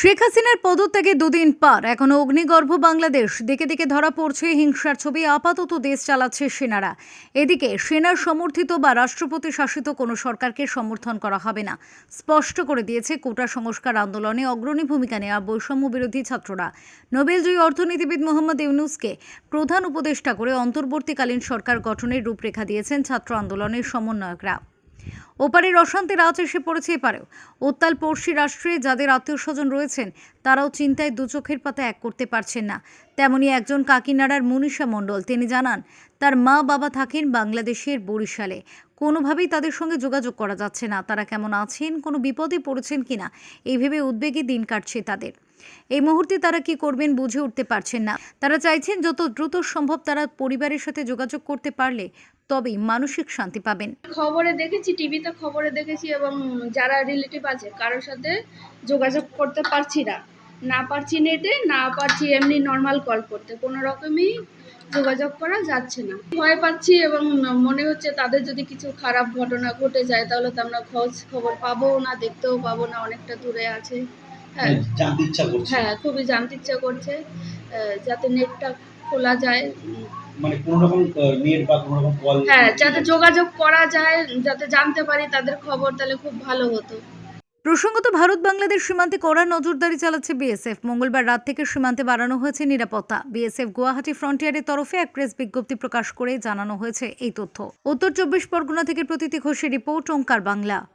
শেখ হাসিনার পদত্যাগে দুদিন পার। এখনও অগ্নিগর্ভ বাংলাদেশ। দিকে দিকে ধরা পড়ছে হিংসার ছবি। আপাতত দেশ চালাচ্ছে সেনারা। এদিকে সেনার সমর্থিত বা রাষ্ট্রপতি শাসিত কোনো সরকারকে সমর্থন করা হবে না। স্পষ্ট করে দিয়েছে কোটা সংস্কার আন্দোলনে অগ্রণী ভূমিকা নেওয়া বৈষম্য বিরোধী ছাত্ররা। নোবেলজয়ী অর্থনীতিবিদ মোহাম্মদ ইউনুসকে প্রধান উপদেষ্টা করে অন্তর্বর্তীকালীন সরকার গঠনের রূপরেখা দিয়েছেন ছাত্র আন্দোলনের সমন্বয়করা। ওপারের অশান্তির রাত এসে পড়েছে এপারেও। উত্তাল পড়শি রাষ্ট্রে যাদের আত্মীয় স্বজন রয়েছেন, তারাও চিন্তায় দু চোখের পাতা এক করতে পারছেন না। তেমনি একজন কাকিনাড়ার মনীষা মণ্ডল, তিনি জানান, তার মা বাবা থাকেন বাংলাদেশের বরিশালে। কোনোভাবেই তাদের সঙ্গে যোগাযোগ করা যাচ্ছে না। তারা কেমন আছেন, কোনো বিপদে পড়েছেন কিনা এই ভেবে উদ্বেগে দিন কাটছে তাদের। এই মুহূর্তে তারা কি করবেন বুঝে উঠতে পারছেন না। তারা চাইছেন যত দ্রুত সম্ভব তারা পরিবারের সাথে যোগাযোগ করতে পারলে তবেই মানসিক শান্তি পাবেন। খবরে দেখেছি, টিভিতে খবরে দেখেছি এবং যারা রিলেটিভ আছে, কারোর সাথে যোগাযোগ করতে পারছি না। না পারছি নেটে না পারছি এমনি নর্মাল কল করতে। কোনো রকমই যোগাযোগ করা যাচ্ছে না। ভয় পাচ্ছি এবং মনে হচ্ছে তাদের যদি কিছু খারাপ ঘটনা ঘটে যায় তাহলে তো আমরা খোঁজ খবর পাবো না দেখতেও পাবো না অনেকটা দূরে আছে। হ্যাঁ। জানতে ইচ্ছা করছে। হ্যাঁ খুবই জানতে ইচ্ছা করছে যাতে নেটটা খোলা যায়। মানে কোনো রকম নেট বা কোনো রকম কল হ্যাঁ যাতে যোগাযোগ করা যায় যাতে জানতে পারি তাদের খবর তাহলে খুব ভালো হতো। প্রসঙ্গত ভারত বাংলাদেশ সীমান্তে কড়া নজরদারি চালাচ্ছে বিএসএফ। মঙ্গলবার রাত থেকে সীমান্তে বাড়ানো হয়েছে নিরাপত্তা। বিএসএফ গুয়াহাটি ফ্রন্টিয়ারের তরফে এক প্রেস বিজ্ঞপ্তি প্রকাশ করে জানানো হয়েছে এই তথ্য। উত্তর চব্বিশ পরগনা থেকে প্রতীতি ঘোষের রিপোর্ট, ওঙ্কার বাংলা।